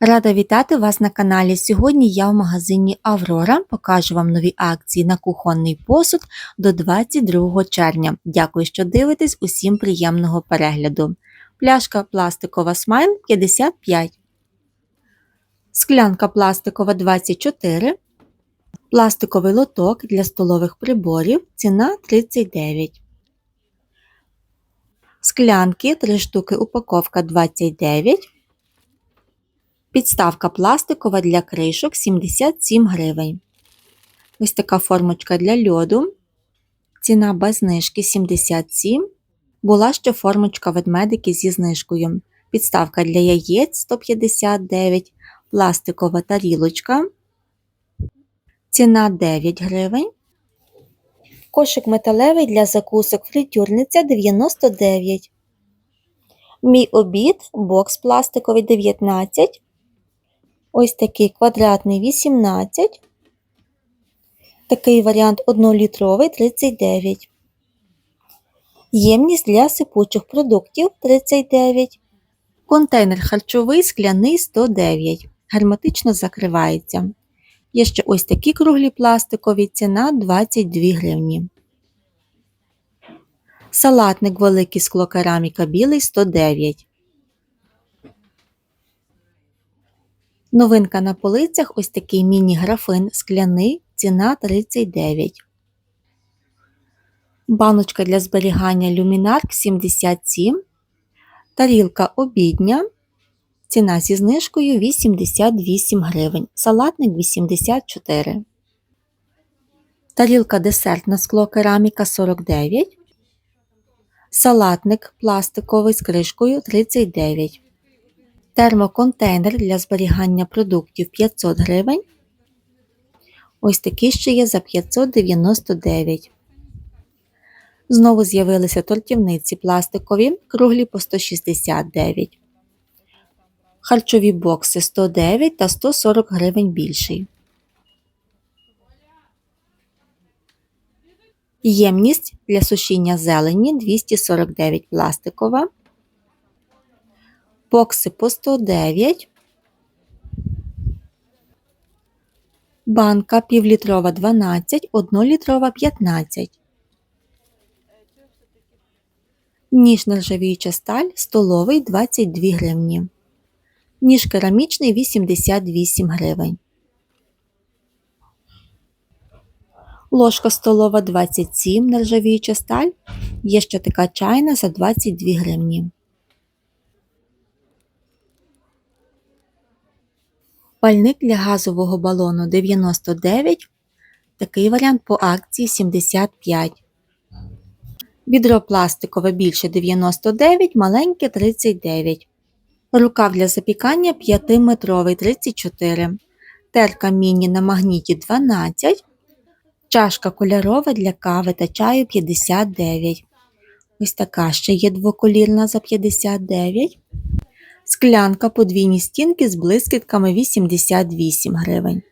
Рада вітати вас на каналі. Сьогодні я в магазині Аврора покажу вам нові акції на кухонний посуд до 22 червня. Дякую, що дивитесь. Усім приємного перегляду. Пляшка пластикова смайл 55, склянка пластикова 24, пластиковий лоток для столових приборів ціна 39. Склянки 3 штуки упаковка 29. Підставка пластикова для кришок 77 гривень. Ось така формочка для льоду. Ціна без знижки 77. Була ще формочка ведмедики зі знижкою. Підставка для яєць 159, пластикова тарілочка. Ціна 9 гривень. Кошик металевий для закусок фритюрниця 99. Мій обід бокс пластиковий 19. Ось такий квадратний 18. Такий варіант 1-літровий 39. Ємність для сипучих продуктів 39. Контейнер харчовий скляний 109. Герметично закривається. Є ще ось такі круглі пластикові ціна 22 гривні. Салатник великий склокераміка білий 109. Новинка на полицях ось такий міні-графин скляний, ціна 39. Баночка для зберігання люмінарк 77. Тарілка обідня. Ціна зі знижкою 88 гривень. Салатник 84. Тарілка десертна скло кераміка 49. Салатник пластиковий з кришкою 39. Термоконтейнер для зберігання продуктів 500 гривень. Ось такий ще є за 599. Знову з'явилися тортівниці пластикові, круглі по 169. Харчові бокси 109 та 140 гривень більший. Ємність для сушіння зелені 249 пластикова. Бокси по 109. Банка півлітрова 12, 1-літрова 15. Ніж нержавіюча сталь столовий 22 гривні. Ніж керамічний 88 гривень. Ложка столова 27 нержавіюча сталь. Є ще така чайна за 22 гривні. Пальник для газового балону 99. Такий варіант по акції 75. Відро пластикове більше 99, маленьке 39. Рукав для запікання 5-метровий 34. Терка міні на магніті 12. Чашка кольорова для кави та чаю 59. Ось така ще є двоколірна за 59. Склянка подвійні стінки з блискітками 88 гривень.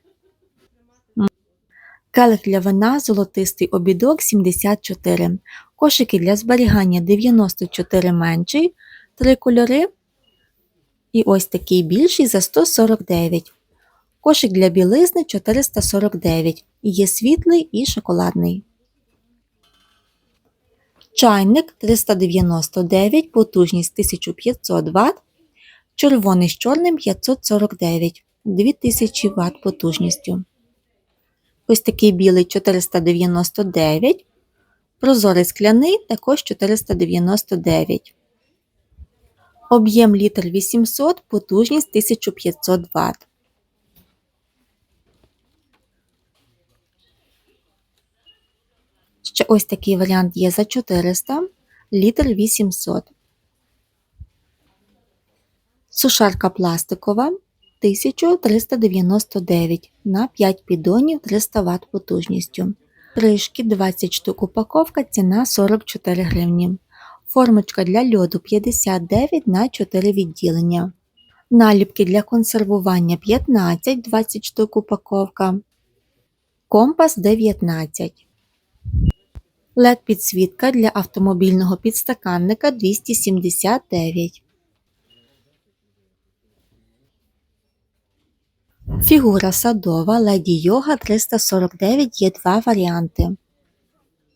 Келих для вина золотистий обідок 74. Кошики для зберігання 94 менший, 3 кольори. І ось такий більший за 149. Кошик для білизни 449. Є світлий і шоколадний. Чайник 399, потужність 1500 Вт. Червоний з чорним 549, 2000 Вт потужністю. Ось такий білий 499. Прозорий скляний також 499. Об'єм літр 800, потужність 1500 Вт. Ще ось такий варіант є за 400 літр 800. Сушарка пластикова 1399 на 5 піддонів 300 Вт потужністю. Кришки 20 штук упаковка, ціна 44 гривні. Формочка для льоду 59 на 4 відділення. Наліпки для консервування 15 20 штук упаковка. Компас 19. led підсвітка для автомобільного підстаканника 279. Фігура садова Леді Йога 349 є два варіанти.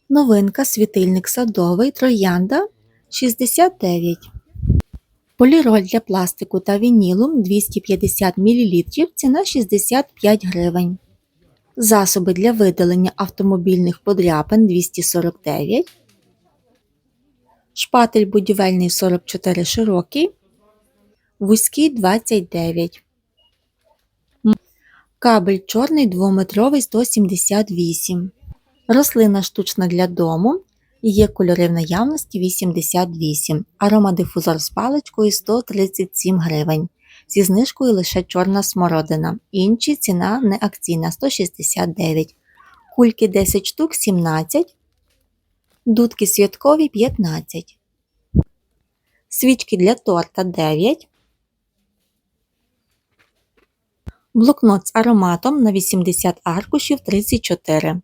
Новинка світильник садовий Троянда 69. Поліроль для пластику та вінілу 250 мл ціна 65 гривень. Засоби для видалення автомобільних подряпин 249. Шпатель будівельний 44 широкий. Вузький 29. Кабель чорний 2-метровий 178. Рослина штучна для дому. Є кольори в наявності 88. Аромадифузор з паличкою 137 гривень. Зі знижкою лише чорна смородина. Інші ціна не акційна 169. Кульки 10 штук 17. Дудки святкові 15. Свічки для торта 9. Блокнот з ароматом на 80 аркушів 34.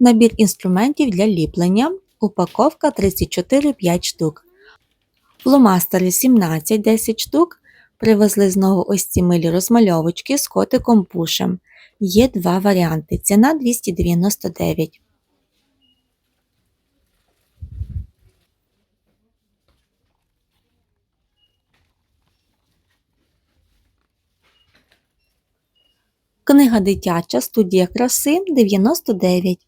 Набір інструментів для ліплення. Упаковка 34-5 штук. Фломастери 17 10 штук. Привезли знову ось ці милі розмальовочки з котиком пушем. Є два варіанти. Ціна 299. Книга дитяча студія краси 99.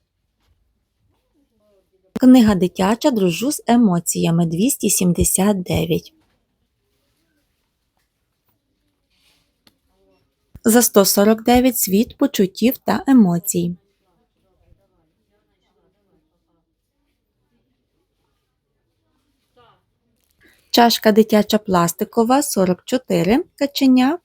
Книга дитяча Дружу з емоціями 279. За 149 світ почуттів та емоцій. Чашка дитяча пластикова 44 каченя.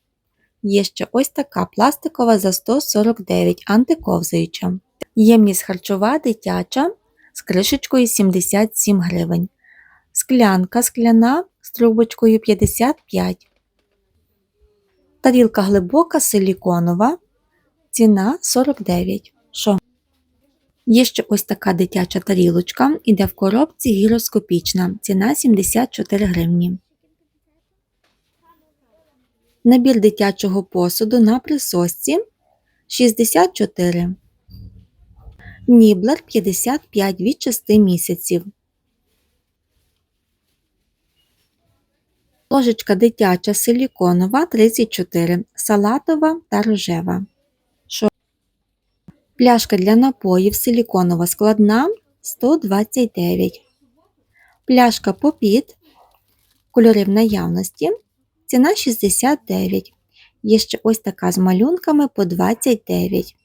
Є ще ось така пластикова за 149 антиковзаюча. Ємність харчова дитяча з кришечкою 77 гривень. Склянка скляна з трубочкою 55. Тарілка глибока силіконова. Ціна 49. Що? Є ще ось така дитяча тарілочка, іде в коробці гіроскопічна. Ціна 74 гривні. Набір дитячого посуду на присосці 64. Ніблер 55 від 6 місяців. Ложечка дитяча силіконова 34, салатова та рожева. Пляшка для напоїв силіконова складна 129. Пляшка попіт. Кольори в наявності. Ціна 69. Є ще ось така з малюнками по 29.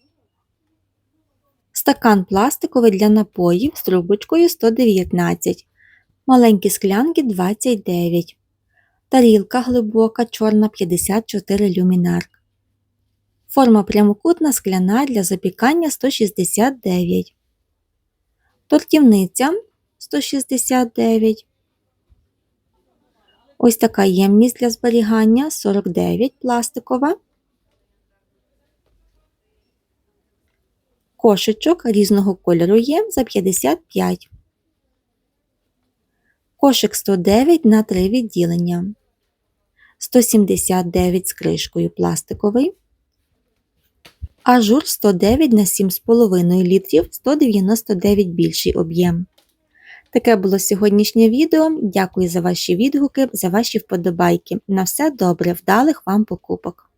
Стакан пластиковий для напоїв з трубочкою 119. Маленькі склянки 29. Тарілка глибока чорна 54 люмінарк. Форма прямокутна скляна для запікання 169. Тортівниця 169. Ось така ємність для зберігання 49 пластикова. Кошечок різного кольору є за 55. Кошик 109 на 3 відділення. 179 з кришкою пластиковий. Ажур 109 на 7,5 літрів 199 більший об'єм. Таке було сьогоднішнє відео. Дякую за ваші відгуки, за ваші вподобайки. На все добре, вдалих вам покупок!